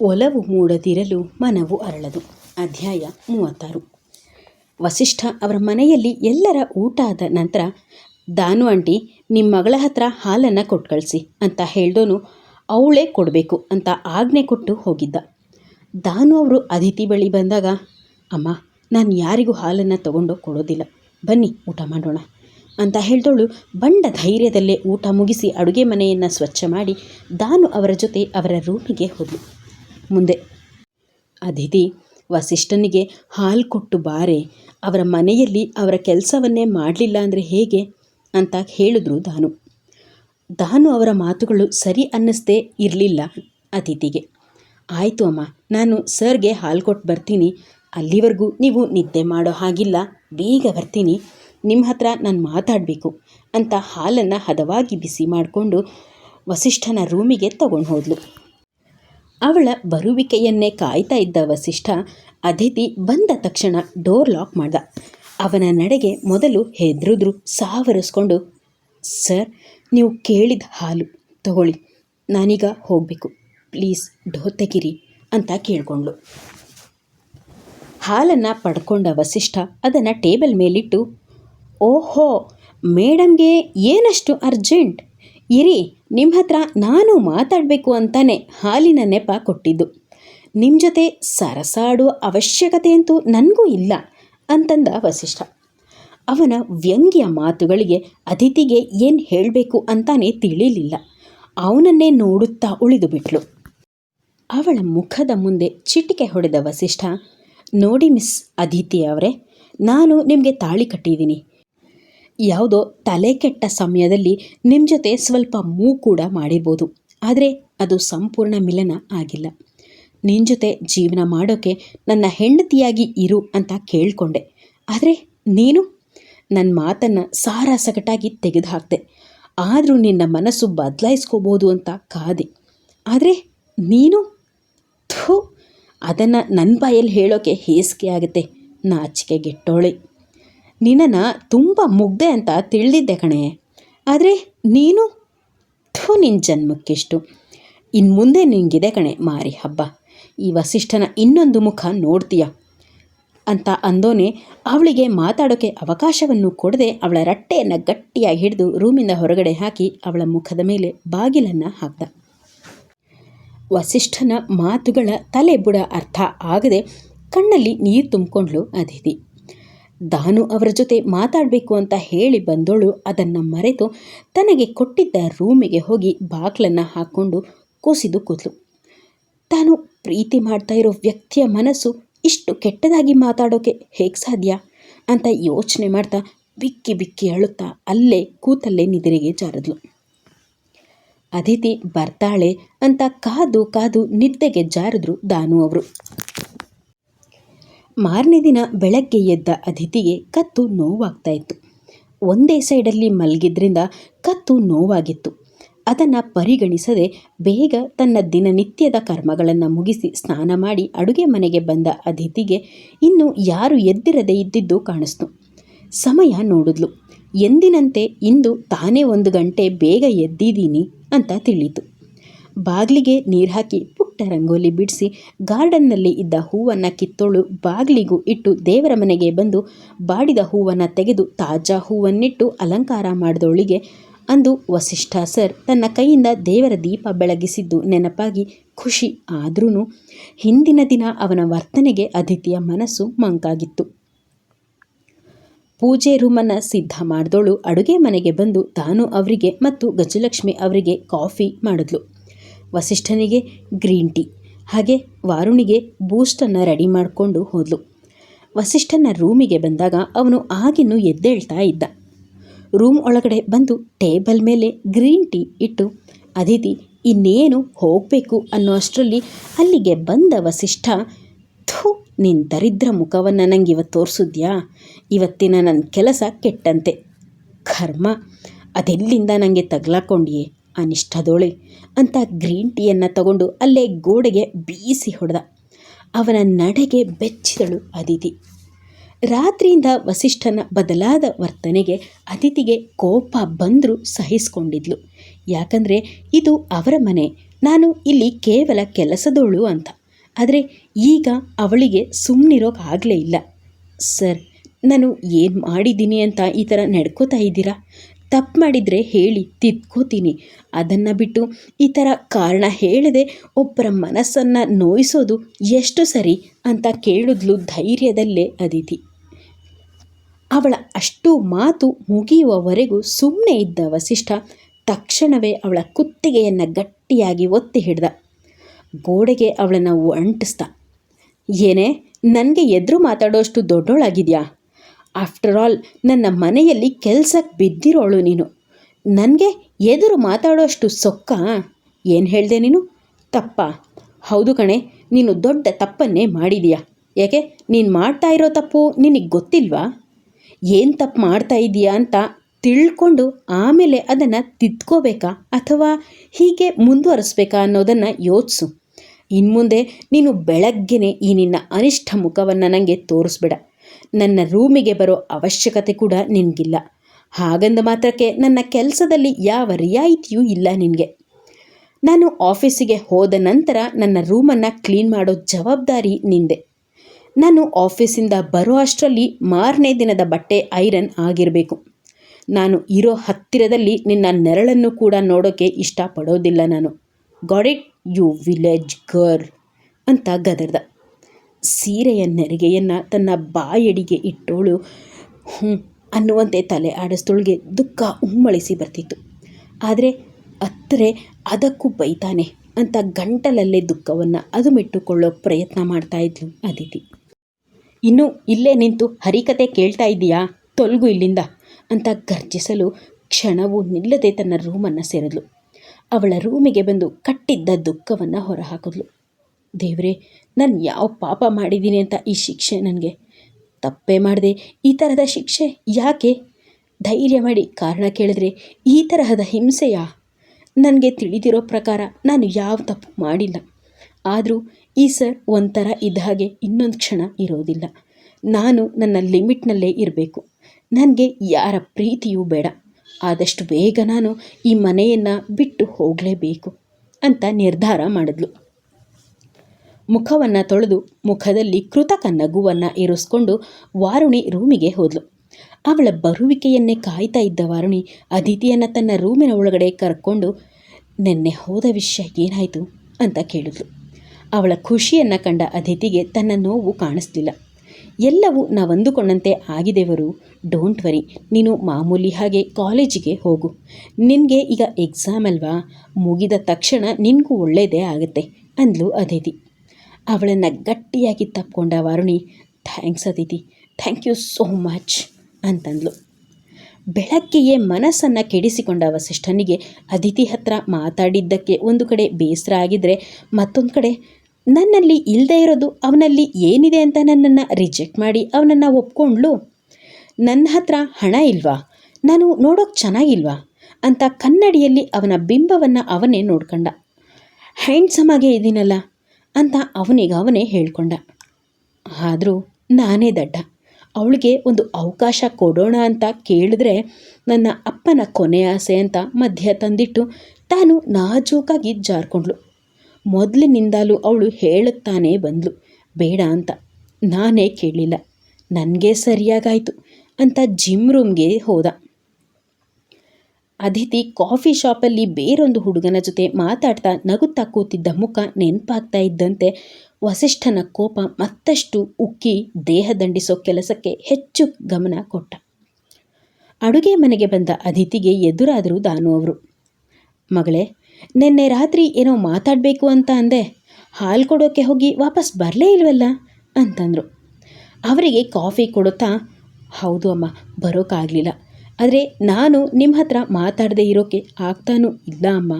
ಒಲವು ಮೂಡದಿರಲು ಮನವು ಅರಳದು. ಅಧ್ಯಾಯ ಮೂವತ್ತಾರು. ವಸಿಷ್ಠ ಅವರ ಮನೆಯಲ್ಲಿ ಎಲ್ಲರ ಊಟ ಆದ ನಂತರ, ದಾನು ಆಂಟಿ ನಿಮ್ಮ ಮಗಳ ಹತ್ರ ಹಾಲನ್ನು ಕೊಟ್ಟು ಕಳಿಸಿ ಅಂತ ಹೇಳ್ದೋನು, ಅವಳೇ ಕೊಡಬೇಕು ಅಂತ ಆಜ್ಞೆ ಕೊಟ್ಟು ಹೋಗಿದ್ದ. ದಾನು ಅವರು ಅತಿಥಿ ಬಳಿ ಬಂದಾಗ, ಅಮ್ಮ, ನಾನು ಯಾರಿಗೂ ಹಾಲನ್ನು ತಗೊಂಡು ಕೊಡೋದಿಲ್ಲ. ಬನ್ನಿ, ಊಟ ಮಾಡೋಣ ಅಂತ ಹೇಳ್ದವಳು ಬಂಡ ಧೈರ್ಯದಲ್ಲೇ ಊಟ ಮುಗಿಸಿ ಅಡುಗೆ ಮನೆಯನ್ನು ಸ್ವಚ್ಛ ಮಾಡಿ, ದಾನು ಅವರ ಜೊತೆ ಅವರ ರೂಮಿಗೆ ಹೋದಳು ಮುಂದೆ. ಅದಿತಿ ವಸಿಷ್ಠನಿಗೆ ಹಾಲು ಕೊಟ್ಟು ಬಾರೆ. ಅವರ ಮನೆಯಲ್ಲಿ ಅವರ ಕೆಲಸವನ್ನೇ ಮಾಡಲಿಲ್ಲ ಅಂದರೆ ಹೇಗೆ? ಅಂತ ಹೇಳಿದ್ರು ದಾನು ದಾನು ಅವರ ಮಾತುಗಳು ಸರಿ ಅನ್ನಿಸ್ದೇ ಇರಲಿಲ್ಲ ಅತಿಥಿಗೆ. ಆಯಿತು ಅಮ್ಮ, ನಾನು ಸರ್ಗೆ ಹಾಲು ಕೊಟ್ಟು ಬರ್ತೀನಿ. ಅಲ್ಲಿವರೆಗೂ ನೀವು ನಿದ್ದೆ ಮಾಡೋ ಹಾಗಿಲ್ಲ. ಬೇಗ ಬರ್ತೀನಿ. ನಿಮ್ಮ ಹತ್ರ ನಾನು ಮಾತಾಡಬೇಕು ಅಂತ ಹಾಲನ್ನು ಹದವಾಗಿ ಬಿಸಿ ಮಾಡಿಕೊಂಡು ವಸಿಷ್ಠನ ರೂಮಿಗೆ ತಗೊಂಡು ಹೋದ್ಲು. ಅವಳ ಬರುವಿಕೆಯನ್ನೇ ಕಾಯ್ತಾ ಇದ್ದ ವಸಿಷ್ಠ ಅದಿತಿ ಬಂದ ತಕ್ಷಣ ಡೋರ್ ಲಾಕ್ ಮಾಡ್ದ. ಅವನ ನಡೆಗೆ ಮೊದಲು ಹೆದ್ರುದ್ರು ಸಾವರಿಸ್ಕೊಂಡು, ಸರ್, ನೀವು ಕೇಳಿದ ಹಾಲು, ತಗೊಳ್ಳಿ. ನಾನೀಗ ಹೋಗಬೇಕು. ಪ್ಲೀಸ್, ಡೋರ್ ತೆಗಿರಿ, ಅಂತ ಕೇಳ್ಕೊಂಡ್ಳು. ಹಾಲನ್ನು ಪಡ್ಕೊಂಡ ವಸಿಷ್ಠ ಅದನ್ನು ಟೇಬಲ್ ಮೇಲಿಟ್ಟು, ಓಹೋ, ಮೇಡಮ್ಗೆ ಏನಷ್ಟು ಅರ್ಜೆಂಟ್? ಇರಿ ನಿಮ್ಮ ಹತ್ರ ನಾನು ಮಾತಾಡಬೇಕು ಅಂತಾನೆ ಹಾಲಿನ ನೆಪ ಕೊಟ್ಟಿದ್ದು. ನಿಮ್ಮ ಜೊತೆ ಸರಸಾಡುವ ಅವಶ್ಯಕತೆ ಅಂತೂ ನನಗೂ ಇಲ್ಲ ಅಂತಂದ ವಸಿಷ್ಠ. ಅವನ ವ್ಯಂಗ್ಯ ಮಾತುಗಳಿಗೆ ಅತಿಥಿಗೆ ಏನು ಹೇಳಬೇಕು ಅಂತಾನೆ ತಿಳಿಲಿಲ್ಲ. ಅವನನ್ನೇ ನೋಡುತ್ತಾ ಉಳಿದು ಬಿಟ್ಲು. ಅವಳ ಮುಖದ ಮುಂದೆ ಚಿಟಿಕೆ ಹೊಡೆದ ವಸಿಷ್ಠ, ನೋಡಿ ಮಿಸ್ ಅದಿತಿ ಅವರೇ, ನಾನು ನಿಮಗೆ ತಾಳಿ ಕಟ್ಟಿದ್ದೀನಿ. ಯಾವುದೋ ತಲೆ ಕೆಟ್ಟ ಸಮಯದಲ್ಲಿ ನಿಮ್ಮ ಜೊತೆ ಸ್ವಲ್ಪ ಮೂ ಕೂಡ ಮಾಡಿರ್ಬೋದು. ಆದರೆ ಅದು ಸಂಪೂರ್ಣ ಮಿಲನ ಆಗಿಲ್ಲ. ನಿನ್ನ ಜೊತೆ ಜೀವನ ಮಾಡೋಕ್ಕೆ ನನ್ನ ಹೆಂಡತಿಯಾಗಿ ಇರು ಅಂತ ಕೇಳಿಕೊಂಡೆ. ಆದರೆ ನೀನು? ನನ್ನ ಮಾತನ್ನು ಸಾರಾಸಗಟಾಗಿ ತೆಗೆದು ತೆಗೆದುಹಾಕ್ದೆ. ಆದರೂ ನಿನ್ನ ಮನಸ್ಸು ಬದಲಾಯಿಸ್ಕೋಬೋದು ಅಂತ ಕಾದೆ. ಆದರೆ ನೀನು? ಥೂ, ಅದನ್ನು ನನ್ನ ಬಾಯಲ್ಲಿ ಹೇಳೋಕ್ಕೆ ಹೇಸಿಗೆ ಆಗುತ್ತೆ. ನಾಚಿಕೆಗೆಟ್ಟೋಳೆ. ನಿನ್ನನ್ನು ತುಂಬ ಮುಗ್ದೆ ಅಂತ ತಿಳಿದಿದ್ದೆ ಕಣೆ. ಆದರೆ ನೀನು? ಥೂ ನಿನ್ನ ಜನ್ಮಕ್ಕೆಷ್ಟು. ಇನ್ನು ಮುಂದೆ ನಿನಗಿದೆ ಕಣೆ ಮಾರಿ ಹಬ್ಬ. ಈ ವಸಿಷ್ಠನ ಇನ್ನೊಂದು ಮುಖ ನೋಡ್ತೀಯ? ಅಂತ ಅಂದೋನೆ ಅವಳಿಗೆ ಮಾತಾಡೋಕೆ ಅವಕಾಶವನ್ನು ಕೊಡದೆ ಅವಳ ರಟ್ಟೆಯನ್ನು ಗಟ್ಟಿಯಾಗಿ ಹಿಡಿದು ರೂಮಿಂದ ಹೊರಗಡೆ ಹಾಕಿ ಅವಳ ಮುಖದ ಮೇಲೆ ಬಾಗಿಲನ್ನು ಹಾಕ್ದ. ವಸಿಷ್ಠನ ಮಾತುಗಳ ತಲೆ ಬುಡ ಅರ್ಥ ಆಗದೆ ಕಣ್ಣಲ್ಲಿ ನೀರು ತುಂಬಿಕೊಂಡ್ಲು ಅದಿತಿ ದಾನು ಅವರ ಜೊತೆ ಮಾತಾಡಬೇಕು ಅಂತ ಹೇಳಿ ಬಂದೋಳು, ಅದನ್ನು ಮರೆತು ತನಗೆ ಕೊಟ್ಟಿದ್ದ ರೂಮಿಗೆ ಹೋಗಿ ಬಾಗ್ಲನ್ನು ಹಾಕ್ಕೊಂಡು ಕೂಸಿದು ಕೂದಲು. ತಾನು ಪ್ರೀತಿ ಮಾಡ್ತಾ ಇರೋ ವ್ಯಕ್ತಿಯ ಮನಸ್ಸು ಇಷ್ಟು ಕೆಟ್ಟದಾಗಿ ಮಾತಾಡೋಕೆ ಹೇಗೆ ಸಾಧ್ಯ? ಅಂತ ಯೋಚನೆ ಮಾಡ್ತಾ ಬಿಕ್ಕಿ ಬಿಕ್ಕಿ ಅಳುತ್ತಾ ಅಲ್ಲೇ ಕೂತಲ್ಲೇ ನಿದ್ರೆಗೆ ಜಾರದ್ಲು. ಅದಿತಿ ಬರ್ತಾಳೆ ಅಂತ ಕಾದು ಕಾದು ನಿದ್ದೆಗೆ ಜಾರಿದ್ರು ದಾನು ಅವರು. ಮಾರನೇ ದಿನ ಬೆಳಗ್ಗೆ ಎದ್ದ ಅದಿತಿಗೆ ಕತ್ತು ನೋವಾಗ್ತಾ ಇತ್ತು ಒಂದೇ ಸೈಡಲ್ಲಿ ಮಲಗಿದ್ರಿಂದ ಕತ್ತು ನೋವಾಗಿತ್ತು. ಅದನ್ನು ಪರಿಗಣಿಸದೆ ಬೇಗ ತನ್ನ ದಿನನಿತ್ಯದ ಕರ್ಮಗಳನ್ನು ಮುಗಿಸಿ ಸ್ನಾನ ಮಾಡಿ ಅಡುಗೆ ಮನೆಗೆ ಬಂದ ಅದಿತಿಗೆ ಇನ್ನು ಯಾರು ಎದ್ದಿರದೆ ಇದ್ದಿದ್ದು ಕಾಣಿಸ್ತು. ಸಮಯ ನೋಡಿದ್ಲು. ಎಂದಿನಂತೆ ಇಂದು ತಾನೇ ಒಂದು ಗಂಟೆ ಬೇಗ ಎದ್ದಿದ್ದೀನಿ ಅಂತ ತಿಳಿಯಿತು. ಬಾಗಿಲಿಗೆ ನೀರು ಹಾಕಿ ಪುಟ್ಟ ರಂಗೋಲಿ ಬಿಡಿಸಿ ಗಾರ್ಡನ್ನಲ್ಲಿ ಇದ್ದ ಹೂವನ್ನು ಕಿತ್ತೋಳು ಬಾಗಿಲಿಗೂ ಇಟ್ಟು ದೇವರ ಮನೆಗೆ ಬಂದು ಬಾಡಿದ ಹೂವನ್ನು ತೆಗೆದು ತಾಜಾ ಹೂವನ್ನಿಟ್ಟು ಅಲಂಕಾರ ಮಾಡಿದವಳಿಗೆ ಅಂದು ವಸಿಷ್ಠ ಸರ್ ತನ್ನ ಕೈಯಿಂದ ದೇವರ ದೀಪ ಬೆಳಗಿಸಿದ್ದು ನೆನಪಾಗಿ ಖುಷಿ ಆದ್ರೂ ಹಿಂದಿನ ದಿನ ಅವನ ವರ್ತನೆಗೆ ಅದಿತಿಯ ಮನಸ್ಸು ಮಂಕಾಗಿತ್ತು. ಪೂಜೆ ರೂಮನ್ನು ಸಿದ್ಧ ಮಾಡಿದೋಳು ಅಡುಗೆ ಮನೆಗೆ ಬಂದು ತಾನು ಅವರಿಗೆ ಮತ್ತು ಗಜಲಕ್ಷ್ಮಿ ಅವರಿಗೆ ಕಾಫಿ ಮಾಡಿದ್ಲು. ವಸಿಷ್ಠನಿಗೆ ಗ್ರೀನ್ ಟೀ. ಹಾಗೆ ವಾರುಣಿಗೆ ಬೂಸ್ಟನ್ನು ರೆಡಿ ಮಾಡಿಕೊಂಡು ಹೋದಳು ವಸಿಷ್ಠನ ರೂಮಿಗೆ ಬಂದಾಗ ಅವನು ಆಗಿನ್ನೂ ಎದ್ದೇಳ್ತಾ ಇದ್ದ. ರೂಮ್ ಒಳಗಡೆ ಬಂದು ಟೇಬಲ್ ಮೇಲೆ ಗ್ರೀನ್ ಟೀ ಇಟ್ಟು, ಅದಿತಿ, ಇನ್ನೇನು ಹೋಗಬೇಕು ಅನ್ನೋ ಅಷ್ಟರಲ್ಲಿ ಅಲ್ಲಿಗೆ ಬಂದ ವಸಿಷ್ಠ, ಥೂ ನಿನ್ನ ದರಿದ್ರ ಮುಖವನ್ನು ನಂಗೆ ಇವತ್ತು ತೋರಿಸಿದ್ಯಾ? ಇವತ್ತಿನ ನನ್ನ ಕೆಲಸ ಕೆಟ್ಟಂತೆ. ಕರ್ಮ, ಅದೆಲ್ಲಿಂದ ನನಗೆ ತಗ್ಲಾಕೊಂಡಿಯೇ? ಅನಿಷ್ಟದೋಳೆ. ಅಂತ ಗ್ರೀನ್ ಟೀಯನ್ನು ತಗೊಂಡು ಅಲ್ಲೇ ಗೋಡೆಗೆ ಬೀಸಿ ಹೊಡೆದ. ಅವನ ನಡೆಗೆ ಬೆಚ್ಚಿದಳು ಅದಿತಿ. ರಾತ್ರಿಯಿಂದ ವಸಿಷ್ಠನ ಬದಲಾದ ವರ್ತನೆಗೆ ಅತಿಥಿಗೆ ಕೋಪ ಬಂದರೂ ಸಹಿಸ್ಕೊಂಡಿದ್ಲು. ಯಾಕಂದರೆ ಇದು ಅವರ ಮನೆ, ನಾನು ಇಲ್ಲಿ ಕೇವಲ ಕೆಲಸದೋಳು ಅಂತ. ಆದರೆ ಈಗ ಅವಳಿಗೆ ಸುಮ್ಮನಿರೋಕ್ಕಾಗಲೇ ಇಲ್ಲ. ಸರ್, ನಾನು ಏನು ಮಾಡಿದ್ದೀನಿ ಅಂತ ಈ ಥರ ನಡ್ಕೋತಾ ಇದ್ದೀರಾ? ತಪ್ಪು ಮಾಡಿದರೆ ಹೇಳಿ ತಿದ್ಕೋತೀನಿ. ಅದನ್ನು ಬಿಟ್ಟು ಈ ಥರ ಕಾರಣ ಹೇಳದೆ ಒಬ್ಬರ ಮನಸ್ಸನ್ನು ನೋಯಿಸೋದು ಎಷ್ಟು ಸರಿ ಅಂತ ಕೇಳಿದ್ಲು ಧೈರ್ಯದಲ್ಲೇ ಅದಿತಿ. ಅವಳ ಅಷ್ಟು ಮಾತು ಮುಗಿಯುವವರೆಗೂ ಸುಮ್ಮನೆ ಇದ್ದ ವಸಿಷ್ಠ ತಕ್ಷಣವೇ ಅವಳ ಕುತ್ತಿಗೆಯನ್ನು ಗಟ್ಟಿಯಾಗಿ ಒತ್ತಿ ಹಿಡ್ದ. ಗೋಡೆಗೆ ಅವಳನ್ನು ಅಂಟಿಸ್ದ ಏನೇ, ನನಗೆ ಎದುರು ಮಾತಾಡೋಷ್ಟು ದೊಡ್ಡೋಳಾಗಿದೆಯಾ? ಆಫ್ಟರ್ ಆಲ್ ನನ್ನ ಮನೆಯಲ್ಲಿ ಕೆಲ್ಸಕ್ಕೆ ಬಿದ್ದಿರೋಳು ನೀನು. ನನಗೆ ಎದುರು ಮಾತಾಡೋಷ್ಟು ಸೊಕ್ಕ? ಏನು ಹೇಳಿದೆ ನೀನು? ತಪ್ಪ. ಹೌದು ಕಣೆ, ನೀನು ದೊಡ್ಡ ತಪ್ಪನ್ನೇ ಮಾಡಿದೀಯಾ. ಯಾಕೆ, ನೀನು ಮಾಡ್ತಾ ಇರೋ ತಪ್ಪು ನಿನಗೆ ಗೊತ್ತಿಲ್ವಾ? ಏನು ತಪ್ಪು ಮಾಡ್ತಾ ಇದೀಯಾ ಅಂತ ತಿಳ್ಕೊಂಡು ಆಮೇಲೆ ಅದನ್ನು ತಿದ್ಕೋಬೇಕಾ ಅಥವಾ ಹೀಗೆ ಮುಂದುವರಿಸ್ಬೇಕಾ ಅನ್ನೋದನ್ನು ಯೋಚಿಸು. ಇನ್ಮುಂದೆ ನೀನು ಬೆಳಗ್ಗೆನೆ ಈ ನಿನ್ನ ಅನಿಷ್ಠ ಮುಖವನ್ನು ನನಗೆ ತೋರಿಸ್ಬೇಡ. ನನ್ನ ರೂಮಿಗೆ ಬರೋ ಅವಶ್ಯಕತೆ ಕೂಡ ನಿನಗಿಲ್ಲ. ಹಾಗಂದ ಮಾತ್ರಕ್ಕೆ ನನ್ನ ಕೆಲಸದಲ್ಲಿ ಯಾವ ರಿಯಾಯಿತಿಯೂ ಇಲ್ಲ ನಿನಗೆ. ನಾನು ಆಫೀಸಿಗೆ ಹೋದ ನಂತರ ನನ್ನ ರೂಮನ್ನು ಕ್ಲೀನ್ ಮಾಡೋ ಜವಾಬ್ದಾರಿ ನಿಂದೆ. ನಾನು ಆಫೀಸಿಂದ ಬರೋ ಅಷ್ಟರಲ್ಲಿ ಮಾರನೇ ದಿನದ ಬಟ್ಟೆ ಐರನ್ ಆಗಿರಬೇಕು. ನಾನು ಇರೋ ಹತ್ತಿರದಲ್ಲಿ ನಿನ್ನ ನೆರಳನ್ನು ಕೂಡ ನೋಡೋಕ್ಕೆ ಇಷ್ಟಪಡೋದಿಲ್ಲ ನಾನು. God it, you village girl, ಅಂತ ಗದರ್ದ. ಸೀರೆಯ ನೆರಿಗೆಯನ್ನು ತನ್ನ ಬಾಯಡಿಗೆ ಇಟ್ಟೋಳು. ಹ್ಞೂ ಅನ್ನುವಂತೆ ತಲೆ ಆಡಿಸ್ತೊಳಗೆ ದುಃಖ ಉಮ್ಮಳಿಸಿ ಬರ್ತಿತ್ತು. ಆದರೆ ಅತ್ತರೆ ಅದಕ್ಕೂ ಬೈತಾನೆ ಅಂತ ಗಂಟಲಲ್ಲೇ ದುಃಖವನ್ನು ಅದುಮಿಟ್ಟುಕೊಳ್ಳೋ ಪ್ರಯತ್ನ ಮಾಡ್ತಾ ಇದ್ಲು ಅದಿತಿ. ಇನ್ನು ಇಲ್ಲೇ ನಿಂತು ಹರಿಕತೆ ಕೇಳ್ತಾ ಇದ್ದೀಯಾ? ತೊಲಗು ಇಲ್ಲಿಂದ ಅಂತ ಗರ್ಜಿಸಲು ಕ್ಷಣವೂ ನಿಲ್ಲದೆ ತನ್ನ ರೂಮನ್ನು ಸೇರಿದ್ಲು. ಅವಳ ರೂಮಿಗೆ ಬಂದು ಕಟ್ಟಿದ್ದ ದುಃಖವನ್ನು ಹೊರಹಾಕಿದ್ಲು. ದೇವರೇ, ನಾನು ಯಾವ ಪಾಪ ಮಾಡಿದ್ದೀನಿ ಅಂತ ಈ ಶಿಕ್ಷೆ ನನಗೆ? ತಪ್ಪೇ ಮಾಡಿದೆ. ಈ ಥರದ ಶಿಕ್ಷೆ ಯಾಕೆ? ಧೈರ್ಯ ಮಾಡಿ ಕಾರಣ ಕೇಳಿದ್ರೆ ಈ ತರಹದ ಹಿಂಸೆಯಾ? ನನಗೆ ತಿಳಿದಿರೋ ಪ್ರಕಾರ ನಾನು ಯಾವ ತಪ್ಪು ಮಾಡಿಲ್ಲ. ಆದರೂ ಈ ಸರ್ ಒಂಥರ ಇದ್ದ ಹಾಗೆ ಇನ್ನೊಂದು ಕ್ಷಣ ಇರೋದಿಲ್ಲ. ನಾನು ನನ್ನ ಲಿಮಿಟ್ನಲ್ಲೇ ಇರಬೇಕು. ನನಗೆ ಯಾರ ಪ್ರೀತಿಯೂ ಬೇಡ. ಆದಷ್ಟು ಬೇಗ ನಾನು ಈ ಮನೆಯನ್ನು ಬಿಟ್ಟು ಹೋಗಲೇಬೇಕು ಅಂತ ನಿರ್ಧಾರ ಮಾಡಿದ್ಲು. ಮುಖವನ್ನು ತೊಳೆದು ಮುಖದಲ್ಲಿ ಕೃತಕ ನಗುವನ್ನು ಇರಿಸ್ಕೊಂಡು ವಾರುಣಿ ರೂಮಿಗೆ ಹೋದ್ಲು. ಅವಳ ಬರುವಿಕೆಯನ್ನೇ ಕಾಯ್ತಾ ಇದ್ದ ವಾರುಣಿ ಅದಿತಿಯನ್ನು ತನ್ನ ರೂಮಿನ ಒಳಗಡೆ ಕರ್ಕೊಂಡು, ನಿನ್ನೆ ಹೋದ ವಿಷಯ ಏನಾಯಿತು? ಅಂತ ಕೇಳಿದ್ಲು. ಅವಳ ಖುಷಿಯನ್ನು ಕಂಡ ಅದಿತಿಗೆ ತನ್ನ ನೋವು ಕಾಣಿಸ್ತಿಲ್ಲ ಎಲ್ಲವೂ ನಾವಂದುಕೊಂಡಂತೆ ಆಗಿದೆವರು. Don't worry. ನೀನು ಮಾಮೂಲಿ ಹಾಗೆ ಕಾಲೇಜಿಗೆ ಹೋಗು. ನಿನಗೆ ಈಗ ಎಕ್ಸಾಮ್ ಅಲ್ವಾ? ಮುಗಿದ ತಕ್ಷಣ ನಿನಗೂ ಒಳ್ಳೆಯದೇ ಆಗುತ್ತೆ, ಅಂದ್ಲು ಅದಿತಿ. ಅವಳನ್ನು ಗಟ್ಟಿಯಾಗಿ ತಪ್ಕೊಂಡ Varuni, thanks Aditi, thank you so much ಅಂತಂದ್ಲು. ಬೆಳಗ್ಗೆಯೇ ಮನಸ್ಸನ್ನು ಕೆಡಿಸಿಕೊಂಡ ವಸಿಷ್ಠನಿಗೆ ಅದಿತಿ ಹತ್ರ ಮಾತಾಡಿದ್ದಕ್ಕೆ ಒಂದು ಕಡೆ ಬೇಸರ ಆಗಿದ್ದರೆ ಮತ್ತೊಂದು ಕಡೆ, ನನ್ನಲ್ಲಿ ಇಲ್ಲದೆ ಇರೋದು ಅವನಲ್ಲಿ ಏನಿದೆ ಅಂತ ನನ್ನನ್ನು ರಿಜೆಕ್ಟ್ ಮಾಡಿ ಅವನನ್ನು ಒಪ್ಕೊಂಡ್ಲು? ನನ್ನ ಹತ್ರ ಹಣ ಇಲ್ವಾ? ನಾನು ನೋಡೋಕೆ ಚೆನ್ನಾಗಿಲ್ವಾ? ಅಂತ ಕನ್ನಡಿಯಲ್ಲಿ ಅವನ ಬಿಂಬವನ್ನು ಅವನೇ ನೋಡ್ಕೊಂಡ. ಹ್ಯಾಂಡ್ಸಮ್ ಆಗೇ ಇದ್ದೀನಲ್ಲ ಅಂತ ಅವನಿಗೆ ಅವನೇ ಹೇಳ್ಕೊಂಡ. ಆದರೂ ನಾನೇ ದಡ್ಡ. ಅವಳಿಗೆ ಒಂದು ಅವಕಾಶ ಕೊಡೋಣ ಅಂತ ಕೇಳಿದ್ರೆ ನನ್ನ ಅಪ್ಪನ ಕೊನೆ ಆಸೆ ಅಂತ ಮಧ್ಯ ತಂದಿಟ್ಟು ತಾನು ನಾಜೂಕಾಗಿ ಜಾರ್ಕೊಂಡ್ಳು. ಮೊದಲಿನಿಂದಲೂ ಅವಳು ಹೇಳುತ್ತಾನೇ ಬಂದ್ಲು. ಬೇಡ ಅಂತ. ನಾನೇ ಕೇಳಲಿಲ್ಲ ನನಗೆ ಸರಿಯಾಗಾಯಿತು ಅಂತ ಜಿಮ್ ರೂಮ್ಗೆ ಹೋದ. ಅದಿತಿ ಕಾಫಿ ಶಾಪಲ್ಲಿ ಬೇರೊಂದು ಹುಡುಗನ ಜೊತೆ ಮಾತಾಡ್ತಾ ನಗುತ್ತಾ ಕೂತಿದ್ದ ಮುಖ ನೆನಪಾಗ್ತಾ ಇದ್ದಂತೆ ವಸಿಷ್ಠನ ಕೋಪ ಮತ್ತಷ್ಟು ಉಕ್ಕಿ ದೇಹ ದಂಡಿಸೋ ಕೆಲಸಕ್ಕೆ ಹೆಚ್ಚು ಗಮನ ಕೊಟ್ಟ. ಅಡುಗೆ ಮನೆಗೆ ಬಂದ ಅದಿತಿಗೆ ಎದುರಾದರು ದಾನು ಅವರು, ಮಗಳೇ, ನಿನ್ನೆ ರಾತ್ರಿ ಏನೋ ಮಾತಾಡಬೇಕು ಅಂತ ಅಂದೆ. ಹಾಲು ಕೊಡೋಕ್ಕೆ ಹೋಗಿ ವಾಪಸ್ ಬರಲೇ ಇಲ್ವಲ್ಲ? ಅಂತಂದರು. ಅವರಿಗೆ ಕಾಫಿ ಕೊಡುತ್ತಾ, ಹೌದು ಅಮ್ಮ ಬರೋಕ್ಕಾಗಲಿಲ್ಲ ಆದರೆ ನಾನು ನಿಮ್ಮ ಹತ್ರ ಮಾತಾಡದೆ ಇರೋಕ್ಕೆ ಆಗ್ತಾನೂ ಇಲ್ಲ ಅಮ್ಮ.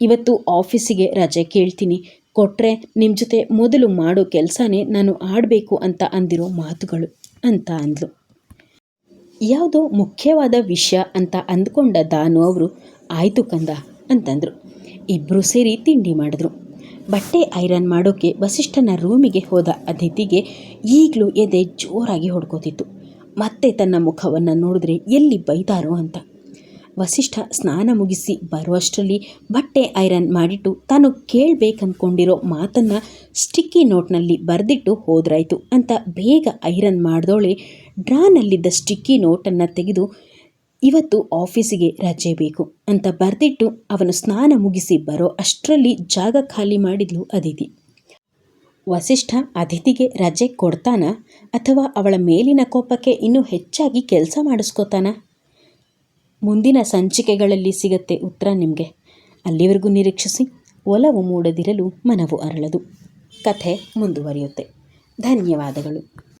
ಇವತ್ತು ಆಫೀಸಿಗೆ ರಜೆ ಕೇಳ್ತೀನಿ. ಕೊಟ್ಟರೆ ನಿಮ್ಮ ಜೊತೆ ಮೊದಲು ಮಾಡೋ ಕೆಲಸನೇ ನಾನು ಆಡಬೇಕು ಅಂತ ಅಂದಿರೋ ಮಾತುಗಳು ಅಂತ ಅಂದ್ಲು. ಯಾವುದೋ ಮುಖ್ಯವಾದ ವಿಷಯ ಅಂತ ಅಂದ್ಕೊಂಡ ದಾನು ಅವರು, ಆಯಿತು ಕಂದ ಅಂತಂದರು. ಇಬ್ಬರು ಸೇರಿ ತಿಂಡಿ ಮಾಡಿದ್ರು. ಬಟ್ಟೆ ಐರನ್ ಮಾಡೋಕ್ಕೆ ವಸಿಷ್ಠನ ರೂಮಿಗೆ ಹೋದ ಅತಿಥಿಗೆ ಈಗಲೂ ಎದೆ ಜೋರಾಗಿ ಹೊಡ್ಕೋತಿತ್ತು. ಮತ್ತೆ ತನ್ನ ಮುಖವನ್ನು ನೋಡಿದ್ರೆ ಎಲ್ಲಿ ಬೈತಾರೋ ಅಂತ. ವಸಿಷ್ಠ ಸ್ನಾನ ಮುಗಿಸಿ ಬರುವಷ್ಟರಲ್ಲಿ ಬಟ್ಟೆ ಐರನ್ ಮಾಡಿಟ್ಟು ತಾನು ಕೇಳಬೇಕಂದ್ಕೊಂಡಿರೋ ಮಾತನ್ನು ಸ್ಟಿಕ್ಕಿ ನೋಟ್ನಲ್ಲಿ ಬರೆದಿಟ್ಟು ಹೋದ್ರಾಯ್ತು ಅಂತ ಬೇಗ ಐರನ್ ಮಾಡಿದೋಳೆ ಡ್ರಾನಲ್ಲಿದ್ದ ಸ್ಟಿಕ್ಕಿ ನೋಟನ್ನು ತೆಗೆದು ಇವತ್ತು ಆಫೀಸಿಗೆ ರಜೆ ಬೇಕು ಅಂತ ಬರೆದಿಟ್ಟು ಅವನು ಸ್ನಾನ ಮುಗಿಸಿ ಬರೋ ಅಷ್ಟರಲ್ಲಿ ಜಾಗ ಖಾಲಿ ಮಾಡಿದ್ಲು ಅದಿತಿ. ವಸಿಷ್ಠ ಅತಿಥಿಗೆ ರಜೆ ಕೊಡ್ತಾನ ಅಥವಾ ಅವಳ ಮೇಲಿನ ಕೋಪಕ್ಕೆ ಇನ್ನೂ ಹೆಚ್ಚಾಗಿ ಕೆಲಸ ಮಾಡಿಸ್ಕೋತಾನ? ಮುಂದಿನ ಸಂಚಿಕೆಗಳಲ್ಲಿ ಸಿಗತ್ತೆ ಉತ್ತರ ನಿಮಗೆ. ಅಲ್ಲಿವರೆಗೂ ನಿರೀಕ್ಷಿಸಿ, ಒಲವು ಮೂಡದಿರಲು ಮನವು ಅರಳದು. ಕಥೆ ಮುಂದುವರಿಯುತ್ತೆ. ಧನ್ಯವಾದಗಳು.